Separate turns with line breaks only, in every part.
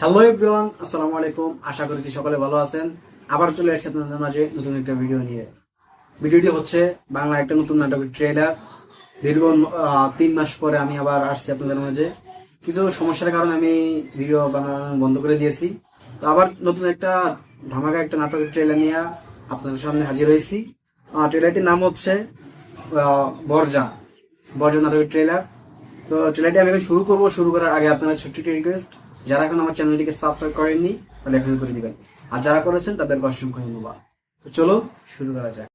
Hello everyone আসসালামু আলাইকুম। আশা করছি সকলে ভালো আছেন। আবার চলে আসছে আপনাদের মাঝে নতুন একটা ভিডিও নিয়ে। ভিডিওটি হচ্ছে বাংলা একটা নতুন নাটকের ট্রেলার দীর্ঘ তিন মাস পরে আমি আবার আসছি আপনাদের মাঝে। কিছু সমস্যার কারণে আমি ভিডিও বন্ধ করে দিয়েছি। তো আবার নতুন একটা ধামাকা একটা নাটকের ট্রেলার নিয়ে আপনাদের সামনে হাজির হয়েছি। ট্রেলারটির নাম হচ্ছে বরজা। বরজা নাটকের ট্রেলার তো ট্রেলারটি আমি শুরু করব। শুরু করার আগে আপনারা ছোট্ট একটি রিকোয়েস্ট যারা এখন আমার চ্যানেলটিকে সাবস্ক্রাইব করেননি তাহলে এখন করে দিবেন আর যারা করেছেন তাদেরকে অসংখ্য ধন্যবাদ তো চলো শুরু করা যাক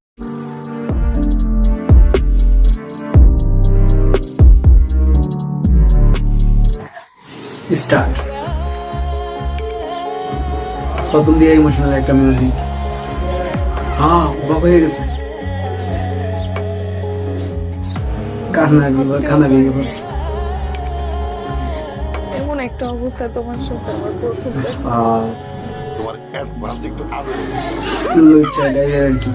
স্টার্ট প্রথম দিয়ে ইমোশনাল একটা মিউজিক হ্যাঁ বাবা হয়ে গেছে কান্না কান্না বিভাগ
এমন একটা অবস্থা তোমার সাথে আমার প্রথম দেখা।
তোমার অ্যাডভান্স একটু আদর
ইচ্ছা এটাই আর কি।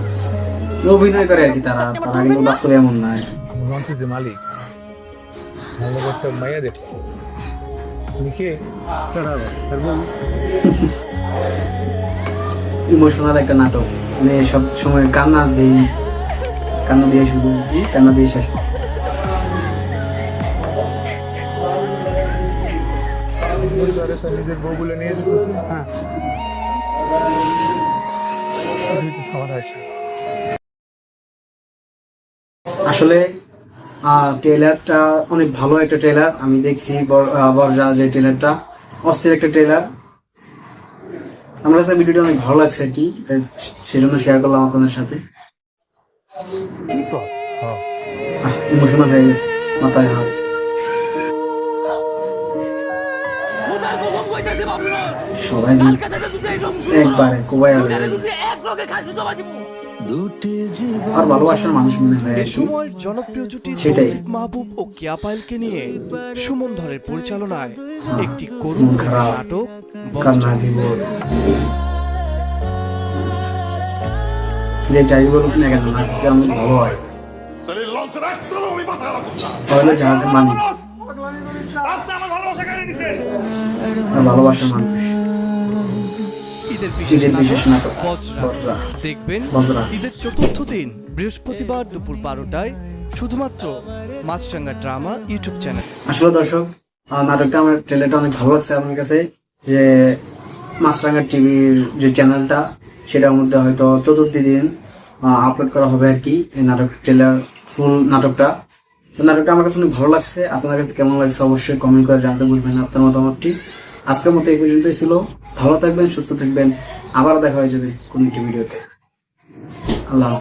অভিনয় করে আর কি তারা তারা কিন্তু বাস্তবে এমন নয়
মঞ্চের যে মালিক ভালো একটা মাইয়া দেখ। তুমি কে? তার বউ।
ইমোশনাল একটা নাটক। মানে সব সময় কান্না দেই কান্না দিয়ে শুধু কান্না দিয়ে শেষ
তারে নিজের বউ বলে নিয়ে যেতেছে। হ্যাঁ। তো
আসলে ট্রেলারটা অনেক ভালো একটা ট্রেলার আমি দেখছি বরজা যে ট্রেলারটা অস্থির একটা ট্রেলার আমার কাছে ভিডিওটা অনেক ভালো লাগছে আর কি সেই জন্য শেয়ার করলাম আপনাদের সাথে।
কস হ্যাঁ।
ইমোশনাল হয়ে গেছে মাথায় হাত। সবাই একবারে কোবাই আর ভালোবাসার মানুষ মনে হয়
সময়ের জনপ্রিয় জুটি তৌসিফ মাহবুব ও কেয়া পায়েলকে নিয়ে সুমন ধরের পরিচালনায় একটি করুণ নাটক
যে যাই বলুক না কেন নাটকটা ভালো হয়।
তাহলে
জাহাজের মালিক। ভালোবাসার মানুষ।
ঈদের
বিশেষ নাটক
বজ্রা। দেখবেন ঈদের চতুর্থ দিন বৃহস্পতিবার দুপুর বারোটায় শুধুমাত্র মাছরাঙ্গা ড্রামা ইউটিউব চ্যানেল।
আসলে দর্শক নাটকটা আমার ট্রেলারটা অনেক ভালো লাগছে আমার কাছে যে মাছরাঙ্গা টিভির যে চ্যানেলটা সেটার মধ্যে হয়তো চতুর্থ দিন আপলোড করা হবে আর কি নাটক ট্রেলার ফুল নাটকটা। নাটকটা আমার কাছে অনেক ভালো লাগছে আপনার কাছে কেমন লাগছে অবশ্যই কমেন্ট করে জানতে বলবেন আপনার মতামতটি। আজকের মতো এই পর্যন্তই ছিল। ভালো থাকবেন, সুস্থ থাকবেন। আবার দেখা হয়ে যাবে কোন একটি ভিডিওতে। আল্লাহ।